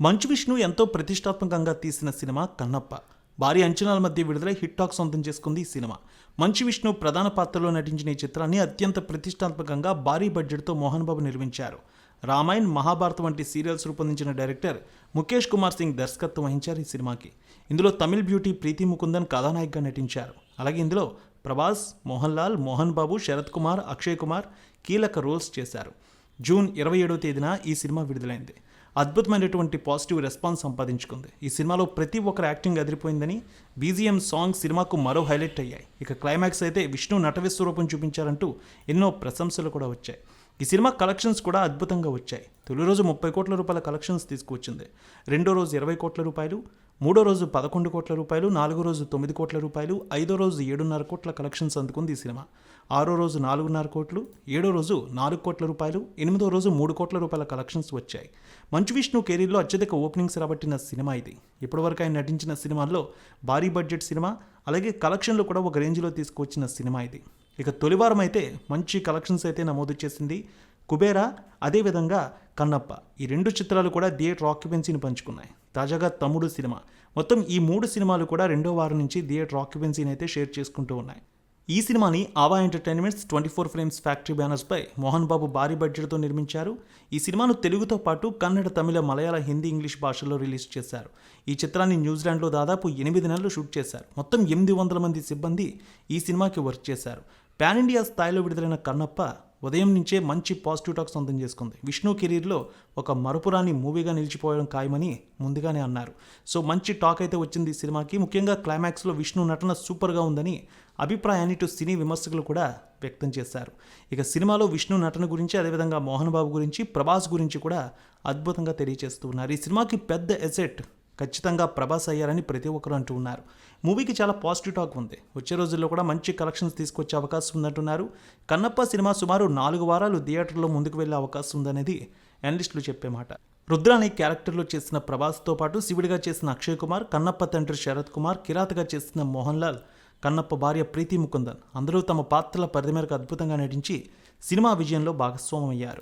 మంచు విష్ణు ఎంతో ప్రతిష్టాత్మకంగా తీసిన సినిమా కన్నప్ప. భారీ అంచనాల మధ్య విడుదలై హిట్ టాక్ సొంతం చేసుకుంది ఈ సినిమా. మంచు విష్ణు ప్రధాన పాత్రలో నటించిన ఈ చిత్రాన్ని అత్యంత ప్రతిష్టాత్మకంగా భారీ బడ్జెట్తో మోహన్ బాబు నిర్మించారు. రామాయణ్ మహాభారత్ వంటి సీరియల్స్ రూపొందించిన డైరెక్టర్ ముఖేష్ కుమార్ సింగ్ దర్శకత్వం వహించారు ఈ సినిమాకి. ఇందులో తమిళ్ బ్యూటీ ప్రీతి ముకుందన్ కథానాయకగా నటించారు. అలాగే ఇందులో ప్రభాస్ మోహన్ లాల్ మోహన్ బాబు శరత్ కుమార్ అక్షయ్ కుమార్ కీలక రోల్స్ చేశారు. జూన్ ఇరవై ఏడవ తేదీన ఈ సినిమా విడుదలైంది. అద్భుతమైనటువంటి పాజిటివ్ రెస్పాన్స్ సంపాదించుకుంది. ఈ సినిమాలో ప్రతి ఒక్కరు యాక్టింగ్ అదిరిపోయిందని బీజిఎం సాంగ్ సినిమాకు మరో హైలైట్ అయ్యాయి. ఇక క్లైమాక్స్ అయితే విష్ణు నట విశ్వరూపం చూపించారంటూ ఎన్నో ప్రశంసలు కూడా వచ్చాయి. ఈ సినిమా కలెక్షన్స్ కూడా అద్భుతంగా వచ్చాయి. తొలి రోజు ముప్పై కోట్ల రూపాయల కలెక్షన్స్ తీసుకువచ్చింది. రెండో రోజు ఇరవై కోట్ల రూపాయలు మూడో రోజు పదకొండు కోట్ల రూపాయలు నాలుగో రోజు తొమ్మిది కోట్ల రూపాయలు ఐదో రోజు ఏడున్నర కోట్ల కలెక్షన్స్ అందుకుంది ఈ సినిమా. ఆరో రోజు నాలుగున్నర కోట్లు ఏడో రోజు నాలుగు కోట్ల రూపాయలు ఎనిమిదో రోజు మూడు కోట్ల రూపాయల కలెక్షన్స్ వచ్చాయి. మంచు విష్ణు కెరీర్లో అత్యధిక ఓపెనింగ్స్ రాబట్టిన సినిమా ఇది. ఇప్పటివరకు ఆయన నటించిన సినిమాల్లో భారీ బడ్జెట్ సినిమా అలాగే కలెక్షన్లు కూడా ఒక రేంజ్లో తీసుకువచ్చిన సినిమా ఇది. ఇక తొలివారం అయితే మంచి కలెక్షన్స్ అయితే నమోదు చేసింది కుబేరా. అదేవిధంగా కన్నప్ప. ఈ రెండు చిత్రాలు కూడా థియేటర్ ఆక్యుపెన్సీని పంచుకున్నాయి. తాజాగా తమ్ముడు సినిమా. మొత్తం ఈ మూడు సినిమాలు కూడా రెండో వారం నుంచి థియేటర్ ఆక్యుపెన్సీని అయితే షేర్ చేసుకుంటూ ఉన్నాయి. ఈ సినిమాని Ava entertainments twenty four frames factory బ్యానర్స్పై Mohan Babu భారీ బడ్జెట్తో నిర్మించారు. ఈ సినిమాను తెలుగుతో పాటు కన్నడ తమిళ మలయాళ హిందీ ఇంగ్లీష్ భాషల్లో రిలీజ్ చేశారు. ఈ చిత్రాన్ని న్యూజిలాండ్లో దాదాపు ఎనిమిది నెలలు షూట్ చేశారు. మొత్తం ఎనిమిది వందల మంది సిబ్బంది ఈ సినిమాకి వర్క్ చేశారు. పాన్ ఇండియా స్థాయిలో విడుదలైన కన్నప్ప ఉదయం నుంచే మంచి పాజిటివ్ టాక్ సొంతం చేసుకుంది. విష్ణు కెరీర్లో ఒక మరపురాని మూవీగా నిలిచిపోవడం ఖాయమని ముందుగానే అన్నారు. సో మంచి టాక్ అయితే వచ్చింది ఈ సినిమాకి. ముఖ్యంగా క్లైమాక్స్లో విష్ణు నటన సూపర్గా ఉందని అభిప్రాయాన్ని ఇటు సినీ విమర్శకులు కూడా వ్యక్తం చేశారు. ఇక సినిమాలో విష్ణు నటన గురించి అదేవిధంగా మోహన్ బాబు గురించి ప్రభాస్ గురించి కూడా అద్భుతంగా తెలియజేస్తున్నారు ఈ సినిమాకి పెద్ద ఎసెట్ ఖచ్చితంగా ప్రభాస్ అయ్యారని ప్రతి ఒక్కరు అంటూ ఉన్నారు. మూవీకి చాలా పాజిటివ్ టాక్ ఉంది. వచ్చే రోజుల్లో కూడా మంచి కలెక్షన్స్ తీసుకొచ్చే అవకాశం ఉందంటున్నారు. కన్నప్ప సినిమా సుమారు నాలుగు వారాలు థియేటర్లో ముందుకు వెళ్ళే అవకాశం ఉందనేది అనలిస్టులు చెప్పే మాట. రుద్ర అనే క్యారెక్టర్లో చేసిన ప్రభాస్తో పాటు శివుడిగా చేసిన అక్షయ్ కుమార్ కన్నప్ప తండ్రి శరత్ కుమార్ కిరాతగా చేసిన మోహన్ లాల్ కన్నప్ప భార్య ప్రీతి ముకుందన్ అందరూ తమ పాత్రల పరిధి మేరకు అద్భుతంగా నటించి సినిమా విజయంలో భాగస్వామయ్యారు